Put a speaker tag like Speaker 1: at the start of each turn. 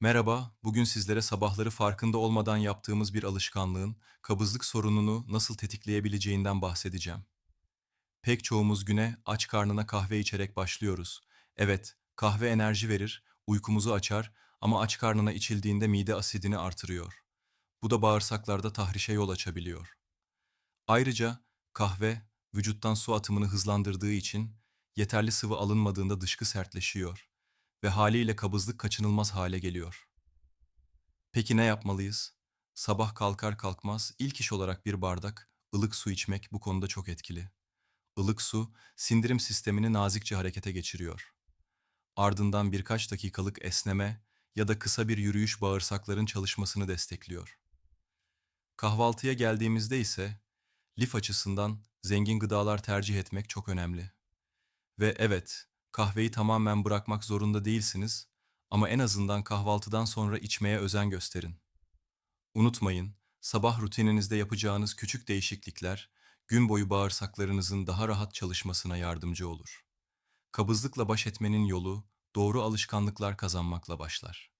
Speaker 1: Merhaba, bugün sizlere sabahları farkında olmadan yaptığımız bir alışkanlığın kabızlık sorununu nasıl tetikleyebileceğinden bahsedeceğim. Pek çoğumuz güne aç karnına kahve içerek başlıyoruz. Evet, kahve enerji verir, uykumuzu açar ama aç karnına içildiğinde mide asidini artırıyor. Bu da bağırsaklarda tahrişe yol açabiliyor. Ayrıca kahve vücuttan su atımını hızlandırdığı için yeterli sıvı alınmadığında dışkı sertleşiyor ve haliyle kabızlık kaçınılmaz hale geliyor. Peki ne yapmalıyız? Sabah kalkar kalkmaz ilk iş olarak bir bardak ılık su içmek bu konuda çok etkili. Ilık su sindirim sistemini nazikçe harekete geçiriyor. Ardından birkaç dakikalık esneme ya da kısa bir yürüyüş bağırsakların çalışmasını destekliyor. Kahvaltıya geldiğimizde ise lif açısından zengin gıdalar tercih etmek çok önemli. Ve evet, kahveyi tamamen bırakmak zorunda değilsiniz ama en azından kahvaltıdan sonra içmeye özen gösterin. Unutmayın, sabah rutininizde yapacağınız küçük değişiklikler gün boyu bağırsaklarınızın daha rahat çalışmasına yardımcı olur. Kabızlıkla baş etmenin yolu doğru alışkanlıklar kazanmakla başlar.